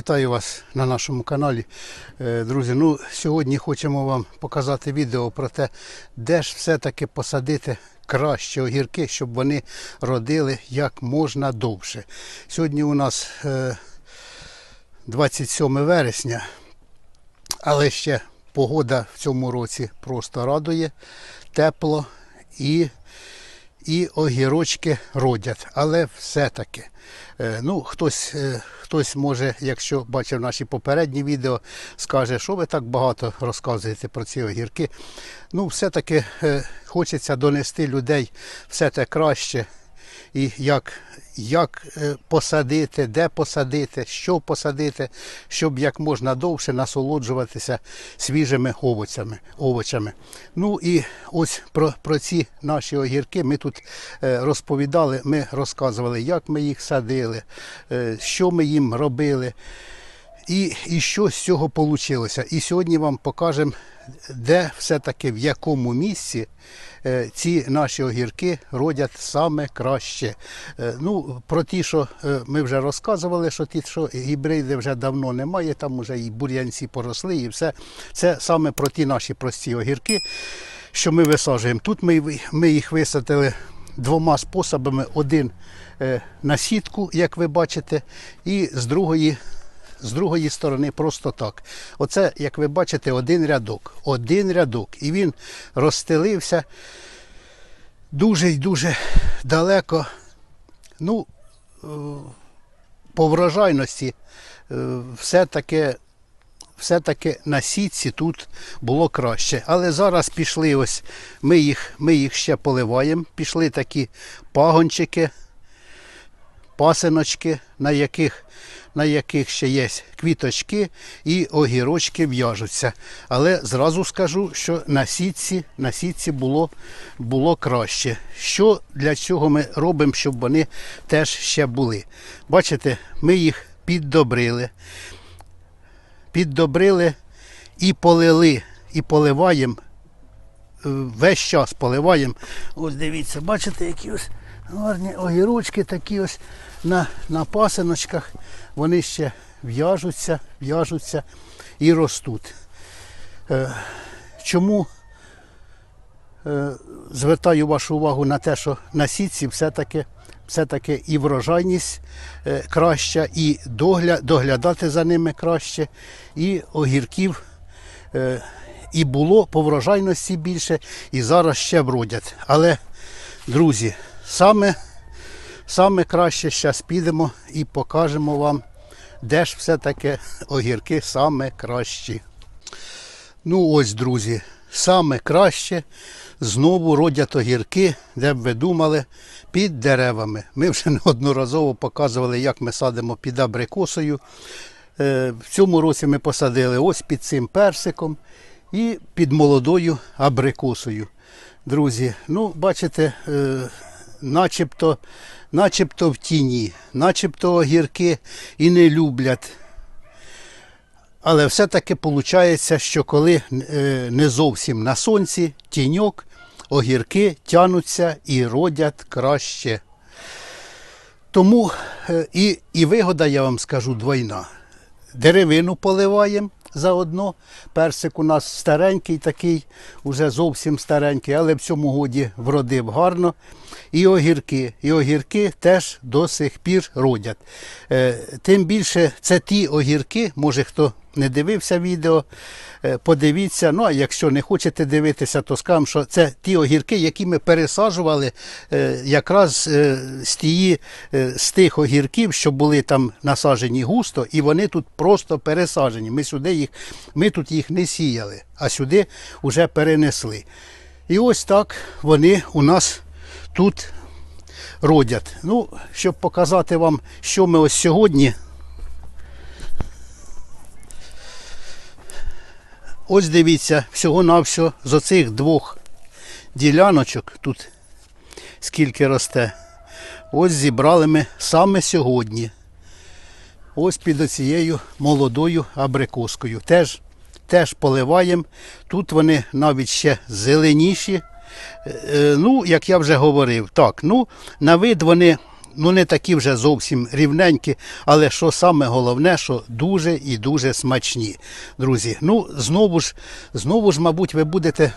Вітаю вас на нашому каналі. Е, Друзі, ну сьогодні хочемо вам показати відео про те, де ж все-таки посадити краще огірки, щоб вони родили як можна довше. Сьогодні у нас е, 27 вересня, але ще погода в цьому році просто радує, тепло і і огірочки родять. Але все-таки, е, ну, хтось, е, хтось може, якщо бачив наші попередні відео, скаже, що ви так багато розказуєте про ці огірки. Ну, все-таки е, хочеться донести людей все те краще. І як, як е, посадити, де посадити, що посадити, щоб як можна довше насолоджуватися свіжими овочами. овочами. Ну і ось про, про ці наші огірки ми тут е, розповідали, ми розказували, як ми їх садили, е, що ми їм робили. І, і що з цього вийшло. І сьогодні вам покажемо, де все-таки в якому місці е, ці наші огірки родять саме краще. Е, ну, про ті, що е, ми вже розказували, що ті, що гібриди вже давно немає, там вже і бур'янці поросли, і все. Це саме про ті наші прості огірки, що ми висаджуємо. Тут ми, ми їх висадили двома способами: один на сітку, як ви бачите, і з другої з другої сторони просто так. Оце, як ви бачите, один рядок. Один рядок. І він розстелився дуже й дуже далеко. Ну, е, по врожайності е, все-таки все-таки на сітці тут було краще. Але зараз пішли ось, ми їх, ми їх ще поливаємо. Пішли такі пагончики, пасиночки, на яких на яких ще є квіточки і огірочки в'яжуться. Але зразу скажу, що на сітці, на сітці було, було краще. Що для цього ми робимо, щоб вони теж ще були. Бачите, ми їх піддобрили. Піддобрили і полили, і поливаємо. е, Весь час поливаємо. Ось дивіться, бачите, які ось гарні огірочки такі ось на, на пасиночках. Вони ще в'яжуться, в'яжуться і ростуть. Е, Чому е, звертаю вашу увагу на те, що на сітці все-таки все-таки і врожайність е, краща, і догля, доглядати за ними краще, і огірків е, і було по врожайності більше, і зараз ще вродять. Але, друзі, саме, саме краще зараз підемо і покажемо вам, де ж все-таки огірки саме кращі. Ну ось, друзі, саме краще знову родять огірки, де б ви думали, під деревами. Ми вже неодноразово показували, як ми садимо під абрикосою. Е, В цьому році ми посадили ось під цим персиком і під молодою абрикосою. Друзі, ну, бачите, е, начебто, начебто в тіні, начебто огірки і не люблять але все-таки виходить, що коли е, не зовсім на сонці, тіньок, огірки тянуться і родять краще. Тому е, і, і вигода, я вам скажу, двойна. Деревину поливаємо заодно. Персик у нас старенький такий, уже зовсім старенький, але в цьому годі вродив гарно. І огірки. І огірки теж до сих пір родять. Е, Тим більше це ті огірки, може хто не дивився відео, е, подивіться. Ну а якщо не хочете дивитися, то скажемо, що це ті огірки, які ми пересаджували е, якраз е, з тії, з тих огірків, що були там насаджені густо, і вони тут просто пересаджені. Ми сюди їх, ми тут їх не сіяли, а сюди вже перенесли. І ось так вони у нас тут родять. Ну, щоб показати вам, що ми ось сьогодні. Ось дивіться, всього-навсього з оцих двох діляночок, тут скільки росте, ось зібрали ми саме сьогодні. Ось під оцією молодою абрикоскою. Теж, теж поливаємо. Тут вони навіть ще зеленіші. Е, Ну, як я вже говорив, так, ну, на вид вони ну не такі вже зовсім рівненькі, але що саме головне, що дуже і дуже смачні. Друзі, ну знову ж, знову ж, мабуть, ви будете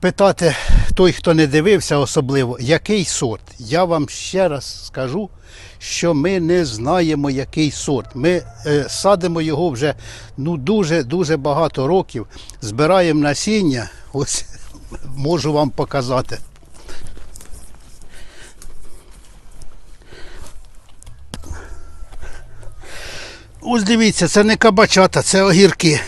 питати той, хто не дивився особливо, який сорт. Я вам ще раз скажу, що ми не знаємо, який сорт. Ми е, садимо його вже ну, дуже дуже багато років, збираємо насіння. Ось можу вам показати. Ось дивіться, це не кабачата, це огірки.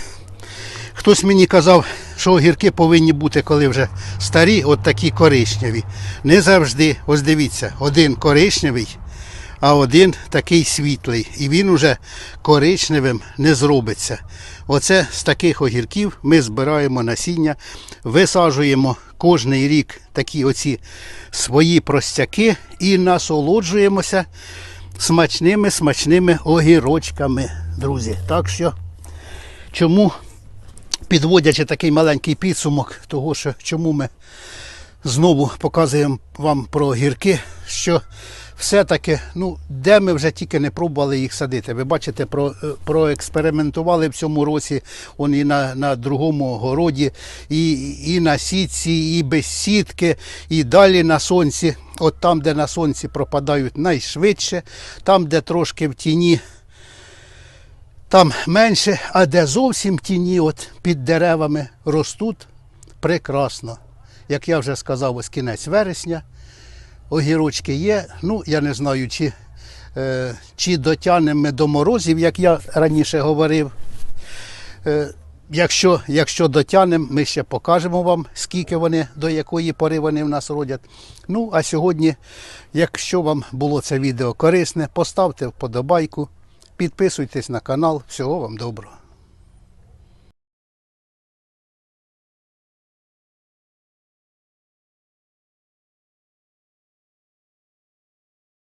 Хтось мені казав, що огірки повинні бути, коли вже старі, от такі коричневі. Не завжди. Ось дивіться, один коричневий, а один такий світлий. І він уже коричневим не зробиться. Оце з таких огірків ми збираємо насіння, висаджуємо кожний рік такі оці свої простяки і насолоджуємося смачними смачними огірочками, друзі. Так що, чому підводячи такий маленький підсумок того, що чому ми знову показуємо вам про огірки, що все-таки, ну, де ми вже тільки не пробували їх садити. Ви бачите, про, е, проекспериментували в цьому році он на, на другому городі, і, і на сітці, і без сітки, і далі на сонці. От там, де на сонці пропадають найшвидше, там, де трошки в тіні там менше, а де зовсім тіні, от під деревами ростуть прекрасно. Як я вже сказав, ось кінець вересня, огірочки є. Ну, я не знаю, чи, е, чи дотягнемо до морозів, як я раніше говорив. Е, якщо, якщо дотягнемо, ми ще покажемо вам, скільки вони, до якої пори вони в нас родять. Ну, а сьогодні, якщо вам було це відео корисне, поставте вподобайку. Підписуйтесь на канал. Всього вам доброго.